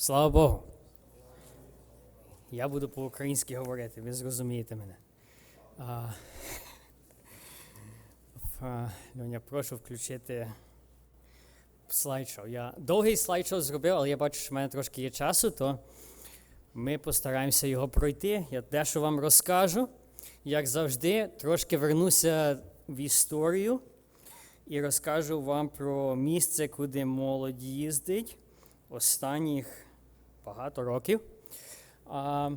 Слава Богу. Я буду по-українськи говорити, ви зрозумієте мене. Льоня, прошу включити слайдшоу. Я довгий слайдшоу зробив, але я бачу, що в мене трошки є часу, то ми постараємося його пройти. Я дещо вам розкажу. Як завжди, трошки вернуся в історію і розкажу вам про місце, куди молодь їздить останніх багато років. А,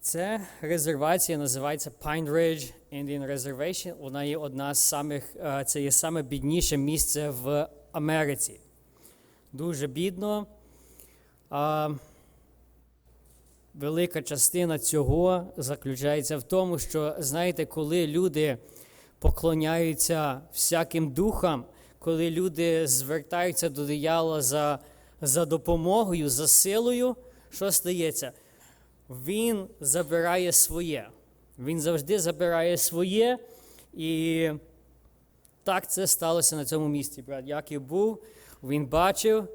це резервація називається Pine Ridge Indian Reservation. Вона є одна з самих, е, це є саме бідніше місце в Америці. Дуже бідно. Велика частина цього заключається в тому, що, знаєте, коли люди поклоняються всяким духам, коли люди звертаються до диявола за, за допомогою, за силою, що стається? Він забирає своє. Він завжди забирає своє. І так це сталося на цьому місці. Брат Яків був, він бачив,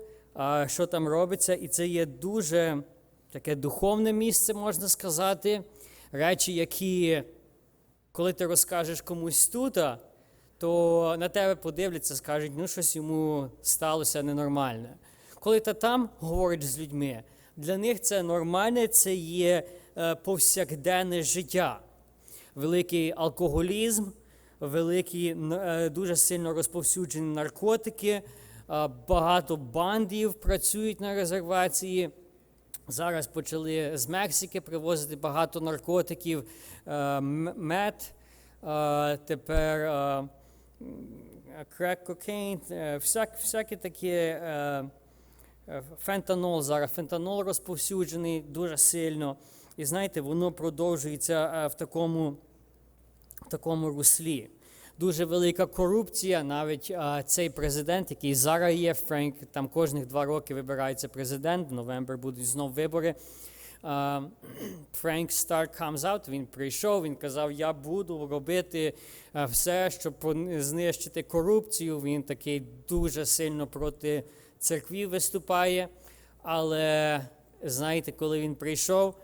що там робиться, і це є дуже таке духовне місце, можна сказати. Речі, які, коли ти розкажеш комусь тут, то на тебе подивляться, скажуть, ну щось йому сталося ненормальне. Коли ти там говориш з людьми, для них це нормальне, це є е, повсякденне життя. Великий алкоголізм, великі е, дуже сильно розповсюджені наркотики, багато бандів працюють на резервації. Зараз почали з Мексики привозити багато наркотиків, е, мед, е, тепер крек кокейн, всяк, всякі е, фентанол зараз. Фентанол розповсюджений дуже сильно. І знаєте, воно продовжується в такому, в такому руслі. Дуже велика корупція. Навіть а, цей президент, який зараз є, Френк, там кожних два роки вибирається президент, в новембр будуть знов вибори. А, Френк Старк comes out, він прийшов, він казав, я буду робити все, щоб знищити корупцію. Він такий дуже сильно проти церкві виступає. Але знаєте, коли він прийшов,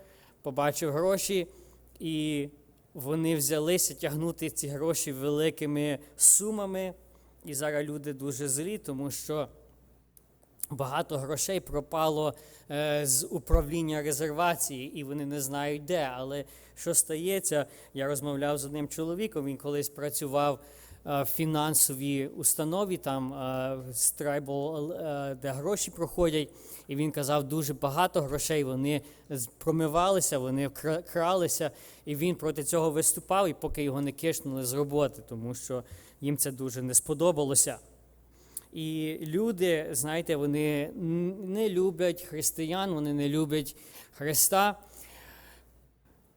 побачив гроші і вони взялися тягнути ці гроші великими сумами. І зараз люди дуже злі, тому що багато грошей пропало е, з управління резервації, і вони не знають де. Але що стається? Я розмовляв з одним чоловіком, він колись працював фінансовій установі, там е, з трайбл, е, де гроші проходять. І він казав, дуже багато грошей вони промивалися, вони кра- кралися, і він проти цього виступав, і поки його не кишнули з роботи, тому що їм це дуже не сподобалося. І люди, знаєте, вони не люблять християн, вони не люблять Христа.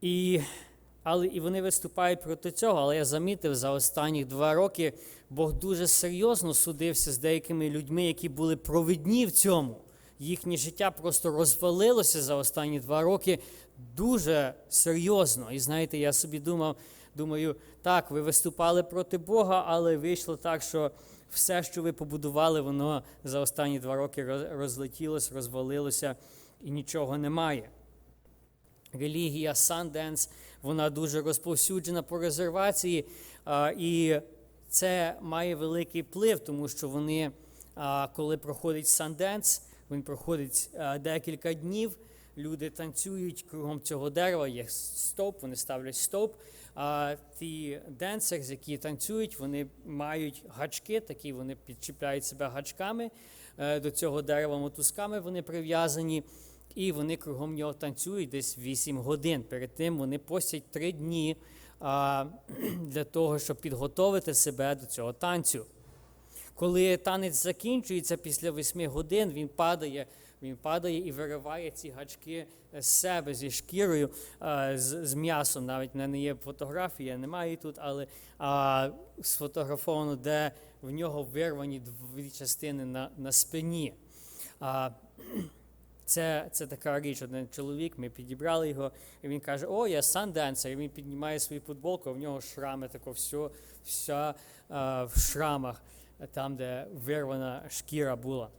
І, але, і вони виступають проти цього. Але я замітив за останні два роки, Бог дуже серйозно судився з деякими людьми, які були провідні в цьому. Їхнє життя просто розвалилося за останні два роки дуже серйозно. І знаєте, я собі думав, думаю, так, ви виступали проти Бога, але вийшло так, що все, що ви побудували, воно за останні два роки розлетілося, розвалилося і нічого немає. Релігія Sundance, вона дуже розповсюджена по резервації, і це має великий вплив, тому що вони, коли проходить Sundance, він проходить декілька днів, люди танцюють кругом цього дерева, є стовп, вони ставлять стовп. А ті денсерс, які танцюють, вони мають гачки, такі вони підчіпляють себе гачками е, до цього дерева, мотузками вони прив'язані. І вони кругом нього танцюють десь 8 годин. Перед тим вони постять 3 дні а, для того, щоб підготовити себе до цього танцю. Коли танець закінчується після 8 годин, він падає, він падає і вириває ці гачки з себе зі шкірою, з, з м'ясом. Навіть в мене є фотографія, я не маю її тут, але а, сфотографовано, де в нього вирвані дві частини на, на спині. А, Це, це така річ, один чоловік, ми підібрали його, і він каже: О, я санденсер. І він піднімає свою футболку, в нього шрами, тако все, вся а, в шрамах, там, де вирвана шкіра була.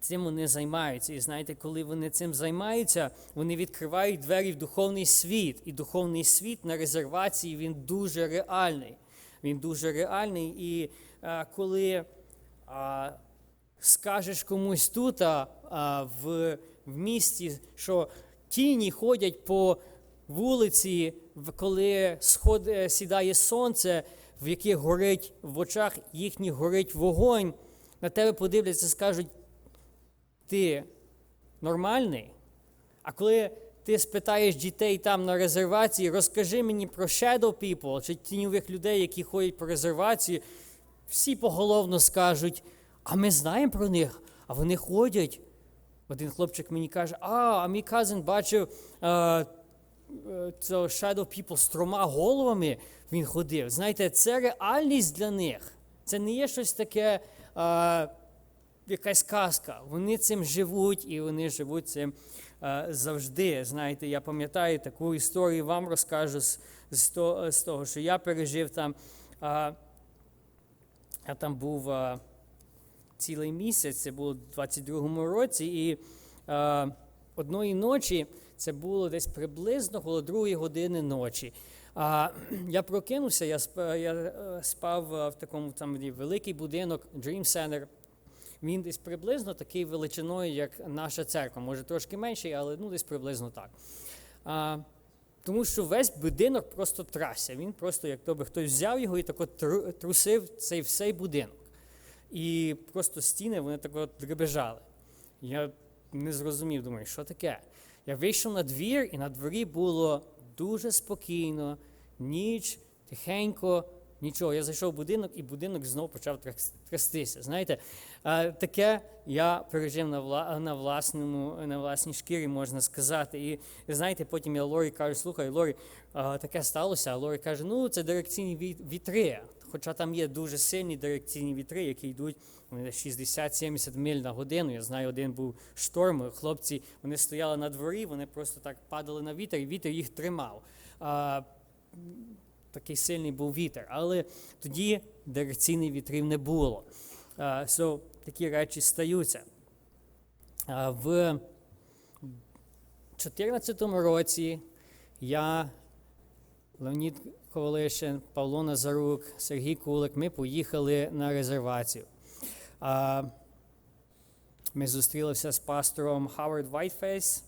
Цим вони займаються. І знаєте, коли вони цим займаються, вони відкривають двері в духовний світ. І духовний світ на резервації він дуже реальний. Він дуже реальний. І а, коли а, скажеш комусь тут а, а, в, в місті, що тіні ходять по вулиці, коли сход, е, сідає сонце, в яких горить в очах їхніх горить вогонь, на тебе подивляться скажуть, ти нормальний? А коли ти спитаєш дітей там на резервації, розкажи мені про shadow people, чи тіньових людей, які ходять по резервації, всі поголовно скажуть, а ми знаємо про них, а вони ходять. Один хлопчик мені каже, а, а мій казин бачив е, е, цього shadow people з трьома головами, він ходив. Знаєте, це реальність для них. Це не є щось таке. Е, якась казка. Вони цим живуть і вони живуть цим е, завжди. Знаєте, я пам'ятаю таку історію, вам розкажу з, з, того, з того, що я пережив там. А, я там був а, цілий місяць, це було у 22-му році, і а, одної ночі це було десь приблизно коло другої години ночі. А, я прокинувся, я спав, я е, спав е, в такому там великий будинок, Dream Center. Він десь приблизно такий величиною, як наша церква. Може трошки менший, але ну десь приблизно так. А, тому що весь будинок просто трасся. Він просто, як тобі хтось взяв його і тако трусив цей всей будинок. І просто стіни вони тако дребежали. Я не зрозумів, думаю, що таке. Я вийшов на двір, і на дворі було дуже спокійно, ніч, тихенько, нічого. Я зайшов в будинок, і будинок знову почав трястися. Знаєте, таке я пережив на, вла, на, власному, на власній шкірі, можна сказати. І знаєте, потім я Лорі кажу, слухай, Лорі, таке сталося. А Лорі каже, ну це дирекційні вітри. Хоча там є дуже сильні дирекційні вітри, які йдуть 60-70 миль на годину. Я знаю, один був шторм. Хлопці вони стояли на дворі, вони просто так падали на вітер, і вітер їх тримав. А, такий сильний був вітер. Але тоді дирекційних вітрів не було. А, so, такі речі стаються. А, в 2014 році я, Леонід Ковалишин, Павло Назарук, Сергій Кулик, ми поїхали на резервацію. Ми зустрілися з пастором Хавард Вайтфейс.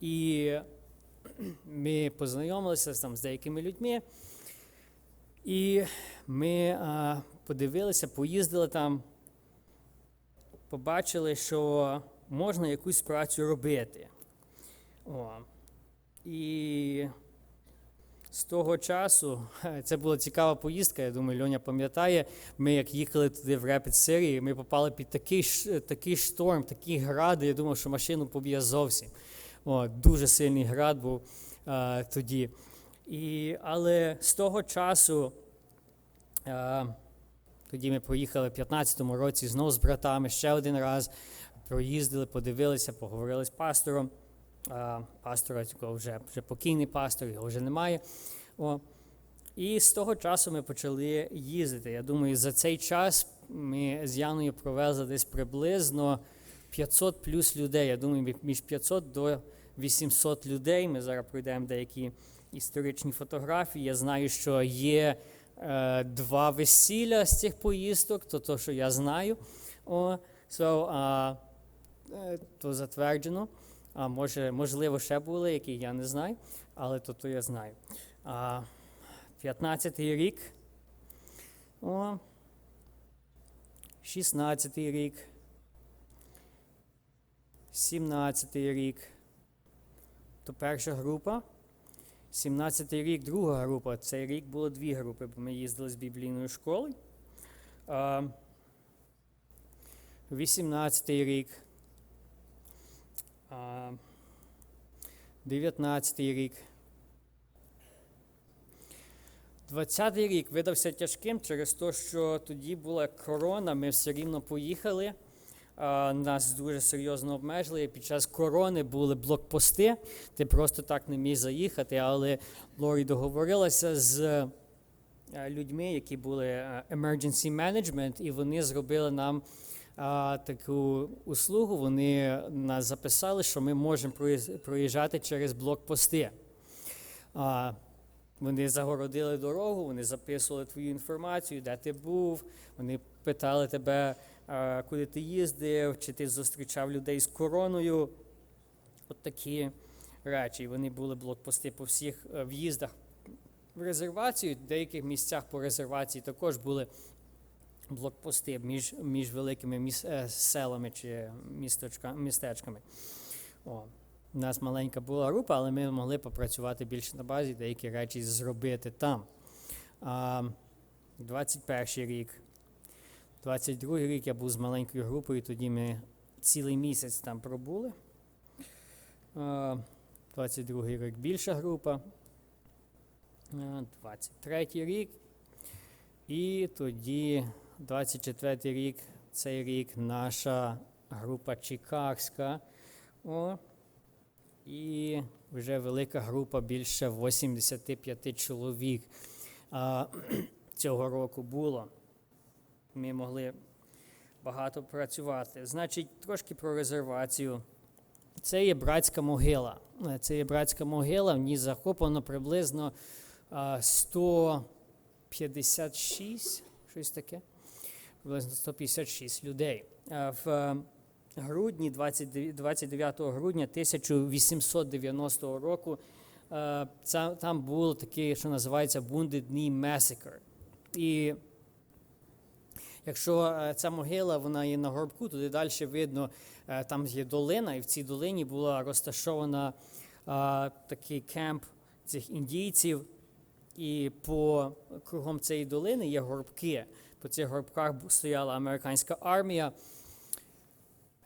І ми познайомилися там з деякими людьми. І ми а, подивилися, поїздили там, побачили, що можна якусь працю робити. О. І з того часу це була цікава поїздка. Я думаю, Льоня пам'ятає. Ми як їхали туди в Репет Сирії, ми попали під такий, такий шторм, такі гради. Я думав, що машину поб'є зовсім. О, дуже сильний град був а, тоді. І, але з того часу, а, тоді ми поїхали в 15-му році знову з братами ще один раз. Проїздили, подивилися, поговорили з пастором. Пастора вже, вже покійний пастор, його вже немає. О. І з того часу ми почали їздити. Я думаю, за цей час ми з Яною провезли десь приблизно 500 плюс людей. Я думаю, між 500 до 800 людей. Ми зараз пройдемо деякі історичні фотографії. Я знаю, що є е, два весілля з цих поїздок, то то, що я знаю. О, so, а, е, то затверджено. А може, можливо, ще були, які я не знаю, але то, то я знаю. А, 15-й рік. О, 16-й рік. 17-й рік. То перша група. 17-й рік, друга група. Цей рік було дві групи, бо ми їздили з біблійної школи. А, 18-й рік. А, 19-й рік. 20-й рік видався тяжким через те, що тоді була корона, ми все рівно поїхали. нас дуже серйозно обмежили. Під час корони були блокпости, ти просто так не міг заїхати, але Лорі договорилася з е, людьми, які були е, emergency management, і вони зробили нам таку услугу. Вони нас записали, що ми можемо проїжджати через блокпости. А, вони загородили дорогу, вони записували твою інформацію, де ти був. Вони питали тебе, куди ти їздив, чи ти зустрічав людей з короною. От такі речі. Вони були блокпости по всіх е, в'їздах в резервацію. В деяких місцях по резервації також були блокпости між, між великими міс, е, селами чи містечка, містечками. О. У нас маленька була група, але ми могли попрацювати більше на базі, деякі речі зробити там. А, 21 рік. 22 рік я був з маленькою групою, тоді ми цілий місяць там пробули. А, 22 рік більша група. А, 23 рік. І тоді 24 рік, цей рік наша група Чикагська. О, і вже велика група, більше 85 чоловік а, цього року було. Ми могли багато працювати. Значить, трошки про резервацію. Це є братська могила. Це є братська могила, в ній захоплено приблизно 156, щось таке. Приблизно 156 людей. В е, грудні, 29 29 грудня 1890 року, е, там був такий, що називається Wounded Knee Massacre. І якщо е, ця могила вона є на горбку, туди далі видно, е, там є долина, і в цій долині була розташована е, такий кемп цих індійців. І по кругом цієї долини є горбки. По цих горбках стояла американська армія.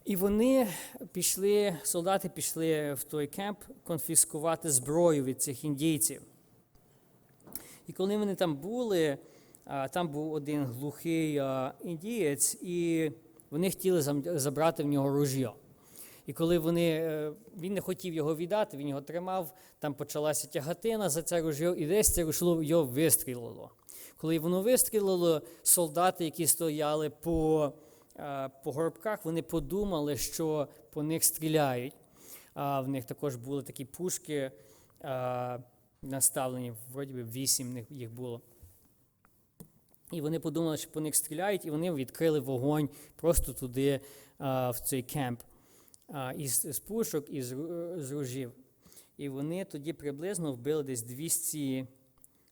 І вони пішли, солдати пішли в той кемп конфіскувати зброю від цих індійців. І коли вони там були, там був один глухий індієць, і вони хотіли забрати в нього ружьо. І коли вони, е, він не хотів його віддати, він його тримав, там почалася тягатина за це ружьо, і десь це ружьо його вистрілило. Коли воно вистрілило, солдати, які стояли по, е, по горбках, вони подумали, що по них стріляють. А в них також були такі пушки е, наставлені, вроді би вісім їх було. І вони подумали, що по них стріляють, і вони відкрили вогонь просто туди, а, в цей кемп а, із, з пушок і з, ружів. І вони тоді приблизно вбили десь 200,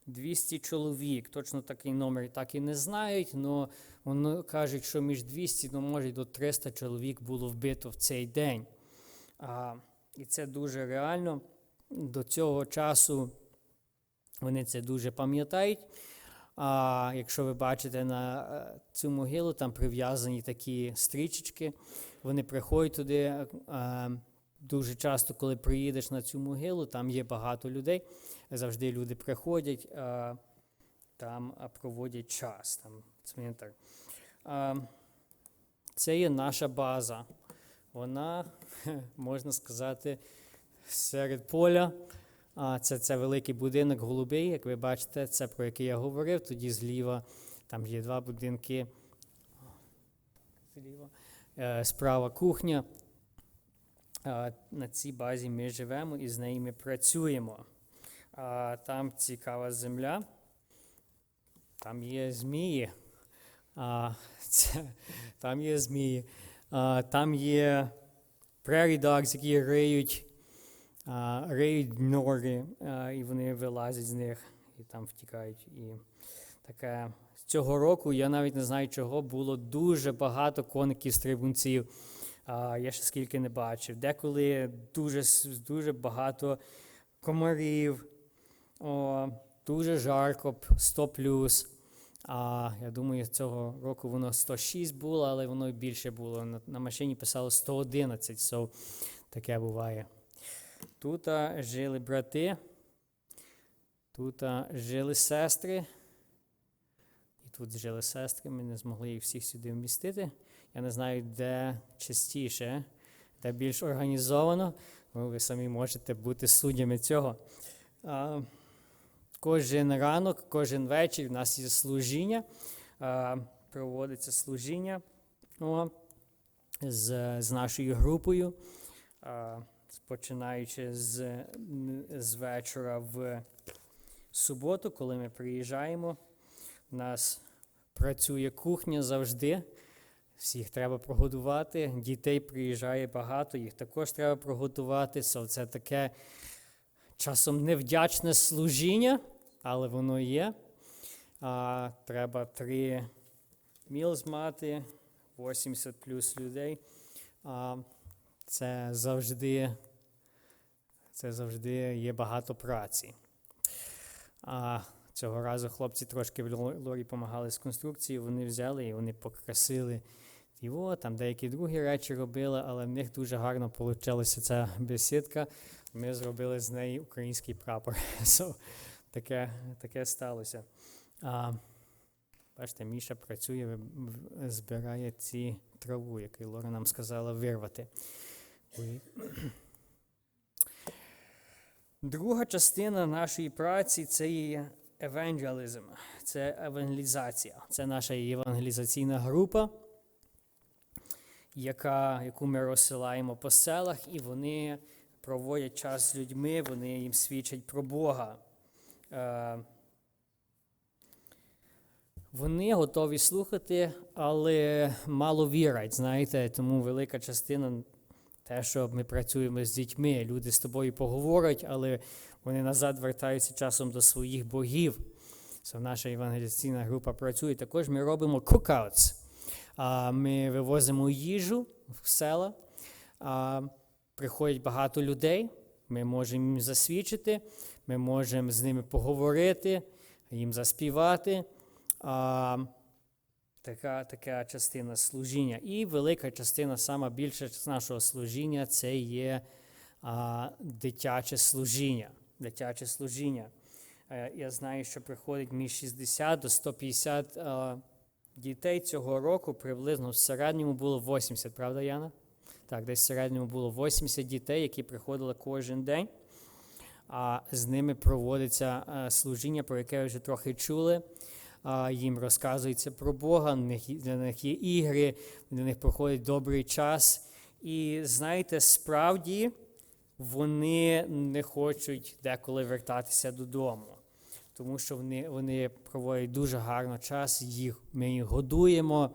200 чоловік. Точно такий номер так і не знають, але вони кажуть, що між 200, ну може до 300 чоловік було вбито в цей день. А, і це дуже реально. До цього часу вони це дуже пам'ятають. А якщо ви бачите на е, цю могилу, там прив'язані такі стрічечки. Вони приходять туди. е, Дуже часто, коли приїдеш на цю могилу, там є багато людей. Завжди люди приходять, е, там проводять час, там цвинтар. Це є наша база. Вона, можна сказати, серед поля. Це, це великий будинок голубий, як ви бачите, це про який я говорив. Тоді зліва там є два будинки. Зліва. Е, Справа кухня. На цій базі ми живемо і з нею ми працюємо. Там цікава земля. Там є змії. Там є змії. Там є prairie dogs, які риють риють нори, і вони вилазять з них і там втікають. І таке цього року я навіть не знаю чого, було дуже багато коників стрибунців. Я ще скільки не бачив. Деколи дуже, дуже багато комарів, о, дуже жарко, п- 100 плюс. А я думаю, цього року воно 106 було, але воно більше було. На, на машині писало 111, so таке буває. Тут жили брати, тут жили сестри, і тут жили сестри, ми не змогли їх всіх сюди вмістити. Я не знаю, де частіше, де більш організовано. Ну, ви самі можете бути суддями цього. Кожен ранок, кожен вечір у нас є служіння, проводиться служіння о, з, з нашою групою, починаючи з, з вечора в суботу, коли ми приїжджаємо. У нас працює кухня завжди. Всіх треба прогодувати. Дітей приїжджає багато, їх також треба прогодувати. Це таке часом невдячне служіння, але воно є. А, треба три мілз мати, 80 плюс людей. А, це завжди, це завжди є багато праці. А цього разу хлопці трошки в Лорі допомагали з конструкцією, вони взяли і вони покрасили його, там деякі другі речі робили, але в них дуже гарно вийшла ця бесідка. Ми зробили з неї український прапор. So, таке, таке сталося. А, бачите, Міша працює, збирає ці траву, яку Лора нам сказала вирвати. Ой. Друга частина нашої праці це є евангелізм, це евангелізація. Це наша євангелізаційна група, яка, яку ми розсилаємо по селах, і вони проводять час з людьми, вони їм свідчать про Бога. Е, Вони готові слухати, але мало вірять, знаєте, тому велика частина те, що ми працюємо з дітьми, люди з тобою поговорять, але вони назад вертаються часом до своїх богів. Це наша евангелізаційна група працює. Також ми робимо cookouts. Ми вивозимо їжу в села. Приходять багато людей. Ми можемо їм засвідчити, ми можемо з ними поговорити, їм заспівати. Така, така частина служіння. І велика частина, сама більша з нашого служіння це є а, дитяче служіння. Дитяче служіння. Е, я знаю, що приходить між 60 до 150 а, дітей цього року, приблизно в середньому було 80, правда, Яна? Так, десь в середньому було 80 дітей, які приходили кожен день. А з ними проводиться е, служіння, про яке ви вже трохи чули їм розказується про Бога, для них, є ігри, для них проходить добрий час. І знаєте, справді вони не хочуть деколи вертатися додому, тому що вони, вони проводять дуже гарно час, їх, ми їх годуємо,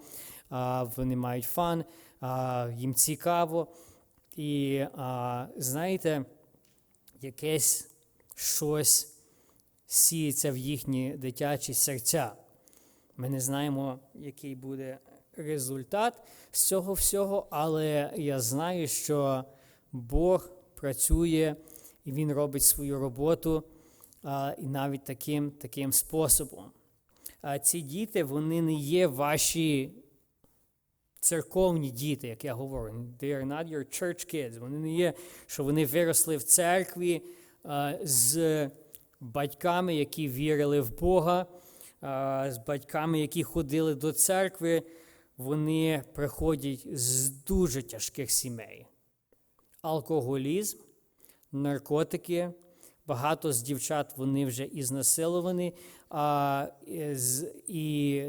вони мають фан, їм цікаво. І знаєте, якесь щось сіється в їхні дитячі серця. Ми не знаємо, який буде результат з цього всього, але я знаю, що Бог працює і Він робить свою роботу а, і навіть таким, таким способом. А ці діти, вони не є ваші церковні діти, як я говорю. They are not your church kids. Вони не є, що вони виросли в церкві а, з батьками, які вірили в Бога, з батьками, які ходили до церкви. Вони приходять з дуже тяжких сімей. Алкоголізм, наркотики. Багато з дівчат вони вже і знасиловані, а і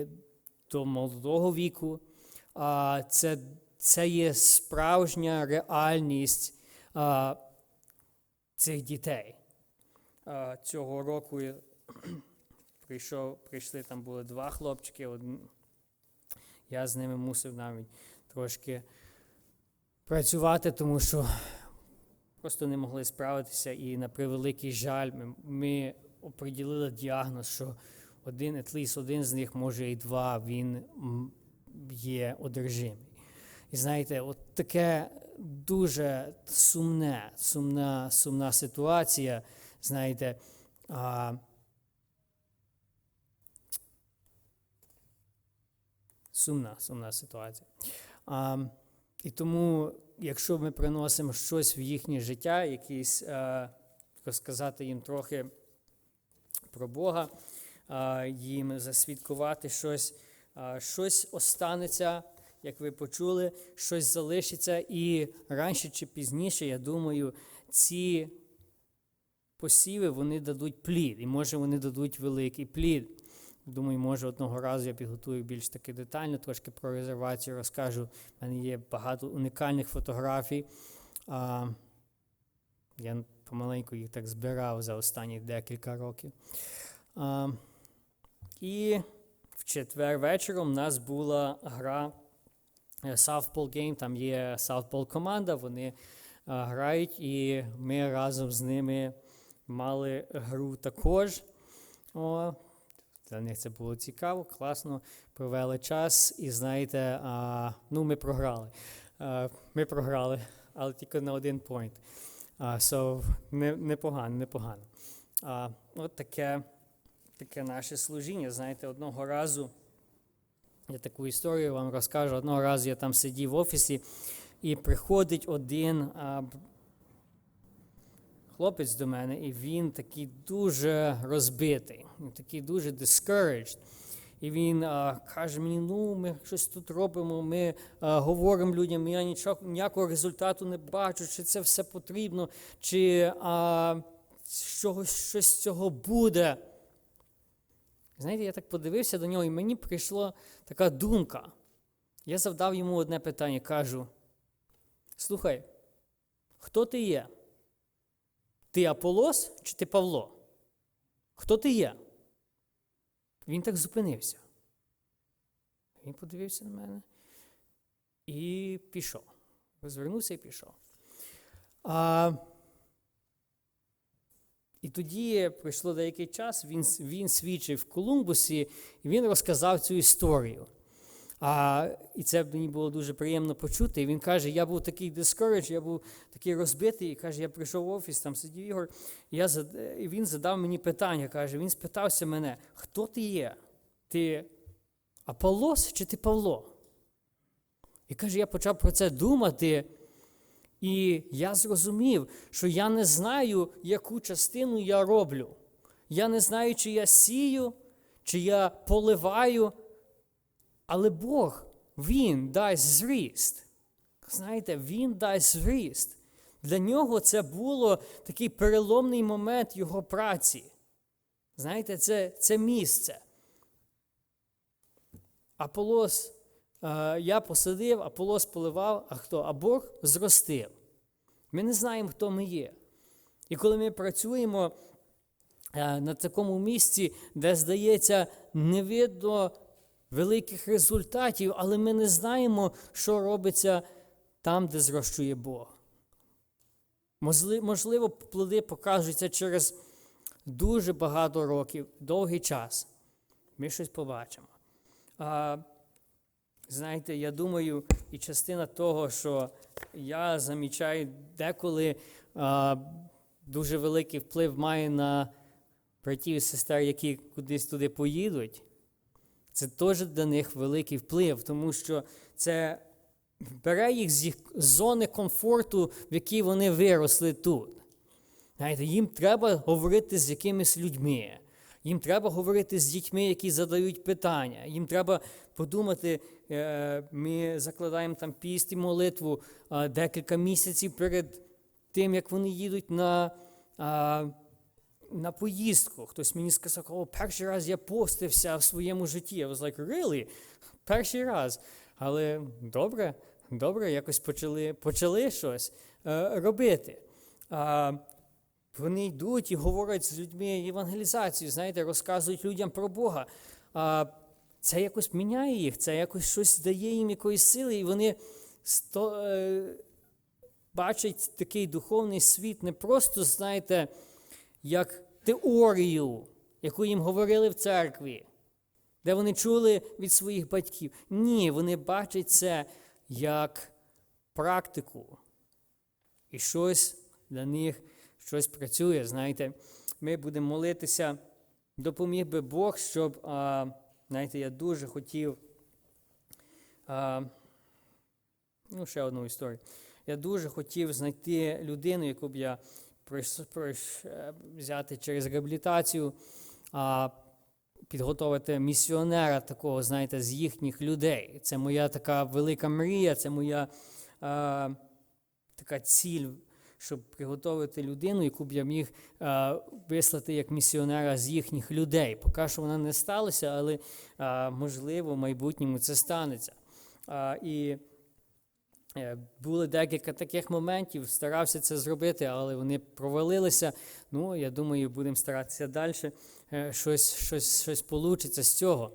до молодого віку. А, це, це є справжня реальність а, цих дітей. Цього року прийшов, прийшли, там були два хлопчики. Я з ними мусив навіть трошки працювати, тому що просто не могли справитися. І на превеликий жаль, ми, ми оприділили діагноз, що один, least один з них, може і два, він є одержимий. І знаєте, от таке дуже сумне, сумна, сумна ситуація. Знаєте, а, сумна, сумна ситуація. А, і тому, якщо ми приносимо щось в їхнє життя, якісь, а, розказати їм трохи про Бога, а, їм засвідкувати щось, а, щось останеться, як ви почули, щось залишиться, і раніше чи пізніше, я думаю, ці посіви вони дадуть плід, і може вони дадуть великий плід. Думаю, може одного разу я підготую більш таки детально, трошки про резервацію розкажу. У мене є багато унікальних фотографій. А, я помаленьку їх так збирав за останні декілька років. А, і в четвер вечором у нас була гра е, Southpole Game, там є Southpole команда, вони а, грають, і ми разом з ними мали гру також. О, для них це було цікаво, класно, провели час, і знаєте, а, ну ми програли. А, ми програли, але тільки на один point. А, so, не, непогано, непогано. А, от таке, таке наше служіння. Знаєте, одного разу я таку історію вам розкажу. Одного разу я там сидів в офісі, і приходить один а, хлопець до мене, і він такий дуже розбитий, такий дуже discouraged. І він а, каже мені: ну, ми щось тут робимо, ми а, говоримо людям, я нічого, ніякого результату не бачу, чи це все потрібно, чи а, чогось щось з цього буде. Знаєте, я так подивився до нього, і мені прийшла така думка. Я завдав йому одне питання, кажу: слухай, хто ти є? Ти Аполос чи ти Павло? Хто ти є? Він так зупинився. Він подивився на мене і пішов. Розвернувся і пішов. А, і тоді пройшло деякий час, він, він свідчив в Колумбусі, і він розказав цю історію. А, і це мені було дуже приємно почути. І він каже: я був такий discouraged, я був такий розбитий, і каже, я прийшов в офіс, там сидів Ігор, і, я, зад- і він задав мені питання. Каже, він спитався мене, хто ти є? Ти Аполос чи ти Павло? І каже, я почав про це думати. І я зрозумів, що я не знаю, яку частину я роблю. Я не знаю, чи я сію, чи я поливаю, але Бог, Він дасть зріст. Знаєте, Він дасть зріст. Для нього це було такий переломний момент його праці. Знаєте, це, це місце. Аполос е, я посадив, Аполос поливав, а хто? А Бог зростив. Ми не знаємо, хто ми є. І коли ми працюємо е, на такому місці, де, здається, не видно великих результатів, але ми не знаємо, що робиться там, де зрощує Бог. Можливо, плоди покажуться через дуже багато років, довгий час. Ми щось побачимо. А, знаєте, я думаю, і частина того, що я замічаю деколи а, дуже великий вплив має на братів і сестер, які кудись туди поїдуть. Це теж для них великий вплив, тому що це бере їх з їх зони комфорту, в якій вони виросли тут. Знаєте, їм треба говорити з якимись людьми. Їм треба говорити з дітьми, які задають питання. Їм треба подумати, е, ми закладаємо там піст і молитву декілька місяців перед тим, як вони їдуть на, на поїздку. Хтось мені сказав, о, перший раз я постився в своєму житті. Я was like, really? Перший раз. Але добре, добре, якось почали, почали щось е, робити. А, вони йдуть і говорять з людьми евангелізацію, знаєте, розказують людям про Бога. А, це якось міняє їх, це якось щось дає їм якоїсь сили, і вони сто, е, бачать такий духовний світ не просто, знаєте, як теорію, яку їм говорили в церкві, де вони чули від своїх батьків. Ні, вони бачать це як практику. І щось для них щось працює. Знаєте, ми будемо молитися, допоміг би Бог, щоб, а, знаєте, я дуже хотів. А, ну, ще одну історію. Я дуже хотів знайти людину, яку б я взяти через реабілітацію. А, підготувати місіонера такого, знаєте, з їхніх людей. Це моя така велика мрія, це моя е, така ціль, щоб приготувати людину, яку б я міг е, вислати як місіонера з їхніх людей. Поки що вона не сталася, але е, можливо в майбутньому це станеться. Е, і Е, Були декілька таких моментів, старався це зробити, але вони провалилися. Ну, я думаю, будемо старатися далі. е, Щось, щось, щось получиться з цього.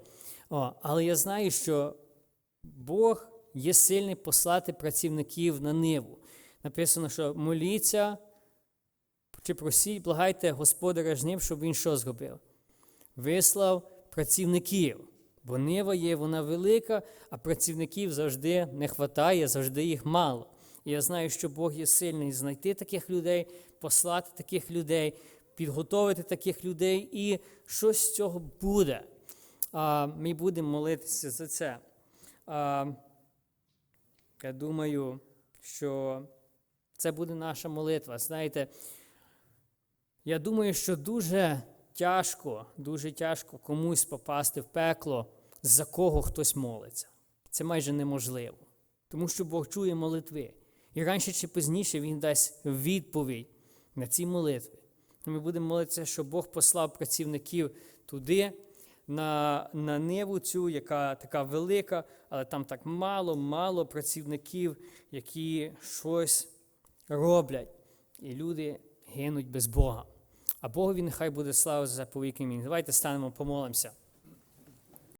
О, але я знаю, що Бог є сильний послати працівників на ниву. Написано, що моліться чи просіть, благайте Господаря жнив, щоб він що зробив? Вислав працівників. Бо нива є, вона велика, а працівників завжди не вистачає, завжди їх мало. І я знаю, що Бог є сильний знайти таких людей, послати таких людей, підготовити таких людей, і щось з цього буде. А, Ми будемо молитися за це. А, Я думаю, що це буде наша молитва. Знаєте, я думаю, що дуже тяжко, дуже тяжко комусь попасти в пекло, за кого хтось молиться. Це майже неможливо. Тому що Бог чує молитви. І раніше чи пізніше Він дасть відповідь на ці молитви. Ми будемо молитися, щоб Бог послав працівників туди, на, на ниву цю, яка така велика, але там так мало, мало працівників, які щось роблять. І люди гинуть без Бога. А Богові нехай буде слава за повіки. Давайте станемо, помолимося.